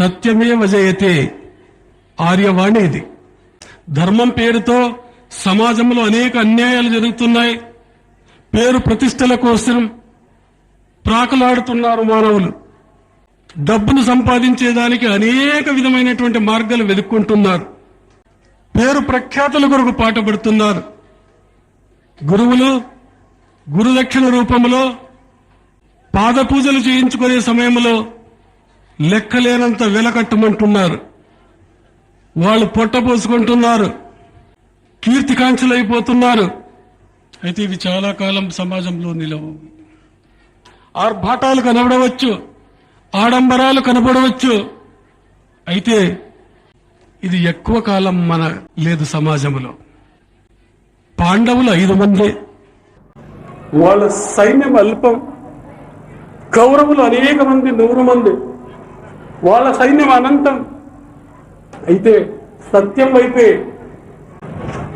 సత్యమే వజయతే ఆర్యవాణి ఇది. ధర్మం పేరుతో సమాజంలో అనేక అన్యాయాలు జరుగుతున్నాయి. పేరు ప్రతిష్టల కోసం ప్రాకులాడుతున్నారు మానవులు. డబ్బును సంపాదించేదానికి అనేక విధమైనటువంటి మార్గాలు వెతుక్కుంటున్నారు. పేరు ప్రఖ్యాతుల కొరకు పాటపడుతున్నారు. గురువులు గురుదక్షిణ రూపంలో పాద పూజలు చేయించుకునే సమయంలో లెక్కలేనంత వెలకట్టమంటున్నారు. వాళ్ళు పొట్టపోసుకుంటున్నారు కీర్తికాంక్షలైపోతున్నారు అయితే ఇవి చాలా కాలం సమాజంలో నిలవు. ఆర్భాటాలు కనబడవచ్చు. ఆడంబరాలు కనబడవచ్చు. అయితే ఇది ఎక్కువ కాలం మన లేదు సమాజంలో. పాండవులు ఐదు మంది. వాళ్ళ సైన్యం అల్పం. కౌరవులు అనేక మంది నూరు మంది. వాళ్ళ సైన్యం అనంతం. అయితే సత్యం వైపే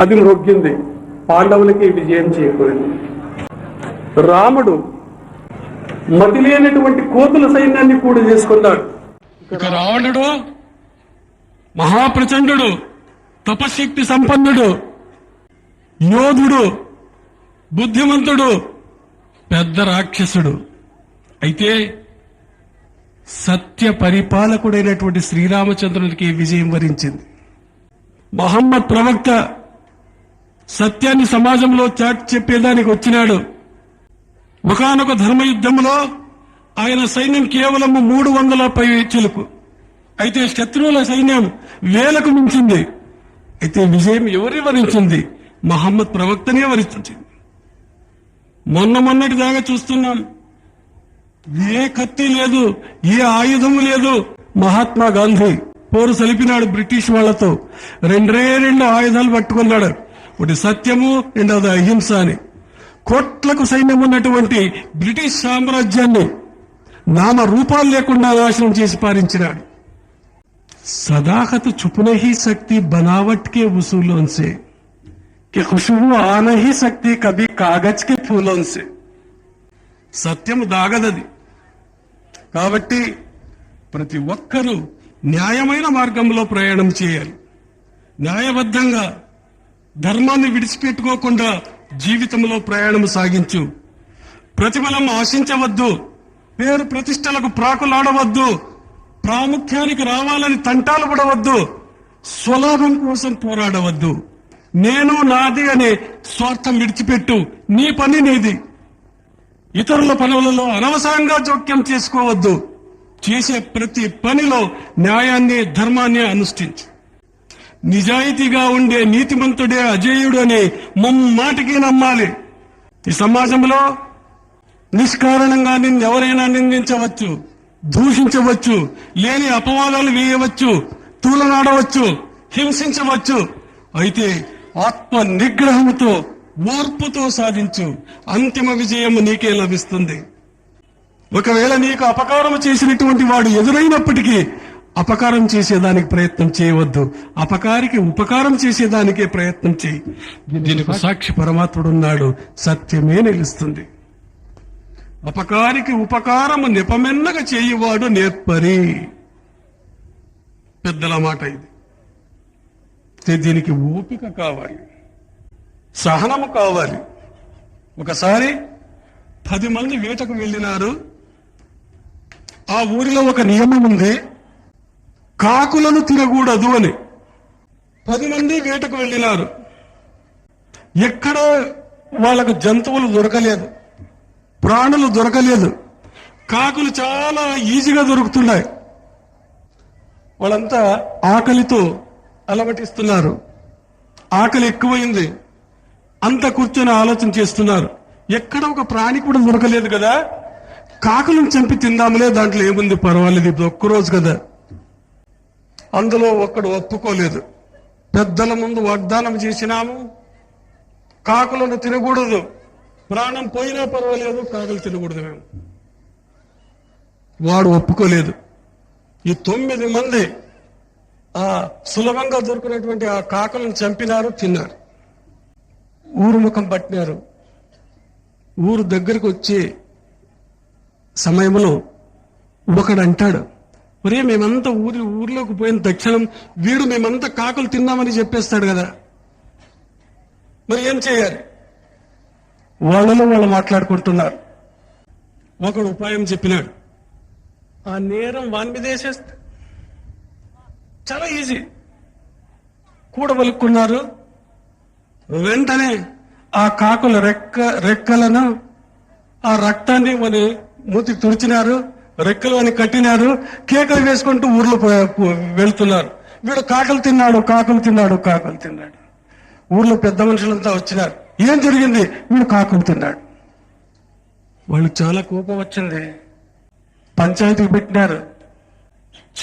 అది మ్రొగ్గింది పాండవులకి విజయం చేకూరింది. రాముడు మతి లేనటువంటి కోతుల సైన్యాన్ని కూడా చేసుకున్నాడు. ఇక రావణుడు మహాప్రచండు తపశక్తి సంపన్నుడు యోధుడు బుద్ధిమంతుడు పెద్ద రాక్షసుడు. అయితే సత్య పరిపాలకుడైనటువంటి శ్రీరామచంద్రునికి విజయం వరించింది. మహమ్మద్ ప్రవక్త సత్యాన్ని సమాజంలో చాట్ చెప్పేదానికి వచ్చినాడు. ఒకనొక ధర్మయుద్ధంలో ఆయన సైన్యం కేవలం మూడు వందల పై చిలుకు. అయితే శత్రువుల సైన్యం వేలకు మించింది. అయితే విజయం ఎవరి వరించింది? మహమ్మద్ ప్రవక్తనే వరించింది. మొన్న మొన్నటి దాకా చూస్తున్నాం. ఏ కత్తి లేదు ఏ ఆయుధము లేదు మహాత్మా గాంధీ పోరు సలిపినాడు బ్రిటిష్ వాళ్లతో రెండే రెండు ఆయుధాలు పట్టుకున్నాడు ఒకటి సత్యము రెండవది అహింస అని కోట్లకు సైన్యం ఉన్నటువంటి బ్రిటిష్ సామ్రాజ్యాన్ని నామ రూపాలు లేకుండా నాశనం చేసి పారించినాడు सदाकत छुप नहीं सकती बनावट के वसूलों से कि खुशबू आ नहीं सकती कभी कागज के फूलों से సత్యం దాగదది కాబట్టి ప్రతి ఒక్కరూ న్యాయమైన మార్గంలో ప్రయాణం చేయాలి. న్యాయబద్ధంగా ధర్మాన్ని విడిచిపెట్టుకోకుండా జీవితంలో ప్రయాణం సాగించు. ప్రతిఫలం ఆశించవద్దు. పేరు ప్రతిష్టలకు ప్రాకులాడవద్దు. ప్రాముఖ్యానికి రావాలని తంటాలు పడవద్దు. స్వలాభం కోసం పోరాడవద్దు. నేను నాది అనే స్వార్థం విడిచిపెట్టు. నీ పని నీది. ఇతరుల పనులలో అనవసరంగా జోక్యం చేసుకోవద్దు. చేసే ప్రతి పనిలో న్యాయాన్ని ధర్మాన్ని అనుష్ఠించు. నిజాయితీగా ఉండే నీతిమంతుడే అజేయుడు అని ముమ్మాటికి నమ్మాలి. ఈ సమాజంలో నిష్కారణంగా నిన్ను ఎవరైనా నిందించవచ్చు దూషించవచ్చు లేని అపవాదాలు వేయవచ్చు తూలనాడవచ్చు హింసించవచ్చు. అయితే ఆత్మ నిగ్రహంతో ఓర్పుతో సాధించు. అంతిమ విజయం నీకే లభిస్తుంది. ఒకవేళ నీకు అపకారం చేసినటువంటి వాడు ఎదురైనప్పటికీ అపకారం చేసేదానికి ప్రయత్నం చేయవద్దు. అపకారికి ఉపకారం చేసేదానికే ప్రయత్నం చేయి. దీనికి సాక్షి పరమాత్ముడున్నాడు. సత్యమే నిలుస్తుంది. అపకారికి ఉపకారము నిపమెన్నగా చేయువాడు నేర్పరి. పెద్దల మాట ఇది. దీనికి ఓపిక కావాలి. సహనము కావాలి. ఒకసారి పది మంది వేటకు వెళ్ళినారు. ఆ ఊరిలో ఒక నియమం ఉంది. కాకులను తినకూడదు అని. పది మంది వేటకు వెళ్ళినారు. ఎక్కడ వాళ్ళకు జంతువులు దొరకలేదు. ప్రాణులు దొరకలేదు. కాకులు చాలా ఈజీగా దొరుకుతున్నాయి. వాళ్ళంతా ఆకలితో అలమటిస్తున్నారు. ఆకలి ఎక్కువైంది. అంత కూర్చొని ఆలోచన చేస్తున్నారు. ఎక్కడ ఒక ప్రాణి కూడా దొరకలేదు కదా? కాకులను చంపి తిందాములే దాంట్లో ఏముంది? పర్వాలేదు ఇది ఒక్కరోజు కదా. అందులో ఒక్కడు ఒప్పుకోలేదు. పెద్దల ముందు వాగ్దానం చేసినాము. కాకులను తినకూడదు. ప్రాణం పోయినా పర్వాలేదు కాకులు తినకూడదు మేము. వాడు ఒప్పుకోలేదు. ఈ తొమ్మిది మంది ఆ సులభంగా దొరికినటువంటి ఆ కాకులను చంపినారు తిన్నారు. ఊరు ముఖం పట్టినారు. ఊరు దగ్గరకు వచ్చే సమయంలో ఒకడు అంటాడు ఒరే మేమంతా ఊరి ఊర్లోకి పోయిన తక్షణం వీడు మేమంతా కాకులు తిన్నామని చెప్పేస్తాడు కదా. మరి ఏం చేయాలి? వాళ్ళలో వాళ్ళు మాట్లాడుకుంటున్నారు. ఒకడు ఉపాయం చెప్పినాడు ఆ నేరం వాని మీద వేసేస్తే. చాలా ఈజీ. కూడబలుక్కున్నారు వెంటనే ఆ కాకుల రెక్క రెక్కలను ఆ రక్తాన్ని మన మూతి తుడిచినారు రెక్కలు అని కట్టినారు కేకలు వేసుకుంటూ ఊర్లో వెళ్తున్నారు. వీడు కాకులు తిన్నాడు కాకులు తిన్నాడు కాకులు తిన్నాడు. ఊర్లో పెద్ద మనుషులంతా వచ్చినారు. ఏం జరిగింది? వీడు కాకులు తిన్నాడు. వాళ్ళు చాలా కోపం వచ్చింది. పంచాయతీకి పెట్టినారు.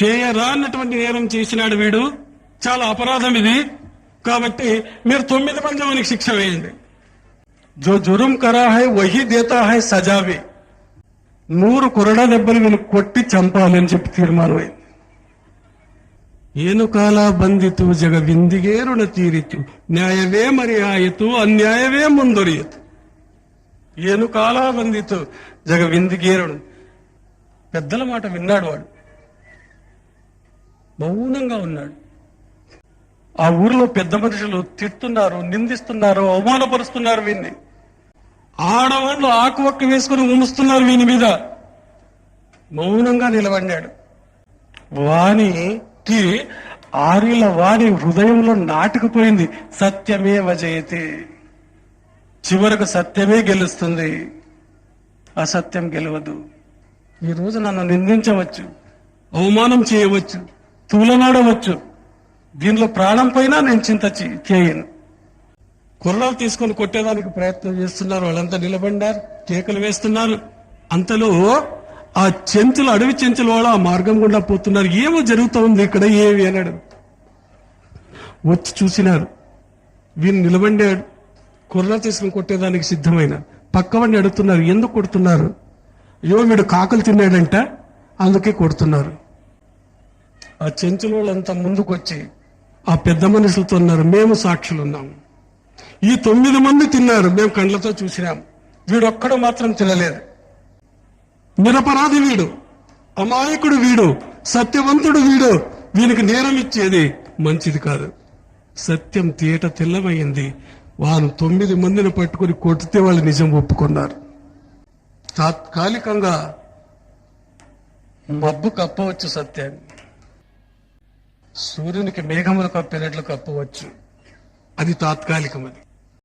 చేయరా అన్నటువంటి నేరం చేసినాడు వీడు. చాలా అపరాధం ఇది. కాబట్టి మీరు తొమ్మిది మంది మనకి శిక్ష వేయండి. జో జురుం కరా హై వహి దేతాహై సజావి నూరు కొరడా దెబ్బలు వీళ్ళు కొట్టి చంపాలని చెప్పి తీర్మానం అయింది. ఏనుకాల బంధితు జగ విందిగేరుణ తీరితు న్యాయవే మరి ఆయుతు అన్యాయవే ముందొరియతు. ఏనుకాల బంధితు జగ విందిగేరుడు. పెద్దల మాట విన్నాడు వాడు. మౌనంగా ఉన్నాడు. ఆ ఊరిలో పెద్ద మనుషులు తిట్టున్నారు నిందిస్తున్నారు అవమానపరుస్తున్నారు వీన్ని. ఆడవాళ్ళు ఆకువక్క వేసుకుని ఉముస్తున్నారు వీని మీద. మౌనంగా నిలబడ్డాడు. వానికి ఆర్యుల వాణి హృదయంలో నాటుకుపోయింది. సత్యమే వజయతి చివరకు సత్యమే గెలుస్తుంది. అసత్యం గెలవదు. ఈరోజు నన్ను నిందించవచ్చు అవమానం చేయవచ్చు తూలనాడవచ్చు. దీనిలో ప్రాణం పైన నేను చింత చేయను. కుర్రాలు తీసుకొని కొట్టేదానికి ప్రయత్నం చేస్తున్నారు వాళ్ళంతా నిలబడ్డారు కేకలు వేస్తున్నారు. అంతలో ఆ చెంచులు అడవి చెంచుల వాళ్ళు ఆ మార్గం గుండా పోతున్నారు. ఏమో జరుగుతూ ఉంది ఇక్కడ ఏమి అన్నాడు వచ్చి చూసినారు. వీళ్ళు నిలబడ్డాడు కుర్రాలు తీసుకుని కొట్టేదానికి సిద్ధమైన. పక్కవాడిని అడుగుతున్నారు ఎందుకు కొడుతున్నారు? అయ్యో వీడు కాకులు తిన్నాడంట అందుకే కొడుతున్నారు. ఆ చెంచుల వాళ్ళంతా ముందుకొచ్చి ఆ పెద్ద మనుషులతో ఉన్నారు. మేము సాక్షులు ఉన్నాము ఈ తొమ్మిది మంది తిన్నారు. మేము కండ్లతో చూసినాం. వీడొక్కడు మాత్రం తినలేదు. నిరపరాధి వీడు. అమాయకుడు వీడు. సత్యవంతుడు వీడు. వీనికి నేరం ఇచ్చేది మంచిది కాదు. సత్యం తేట తెల్లమైంది. వారు తొమ్మిది మందిని పట్టుకుని కొట్టితే వాళ్ళు నిజం ఒప్పుకున్నారు. తాత్కాలికంగా మబ్బు కప్పవచ్చు సత్యాన్ని. సూర్యునికి మేఘములు కప్పినట్లు కప్పవచ్చు. అది తాత్కాలికమది.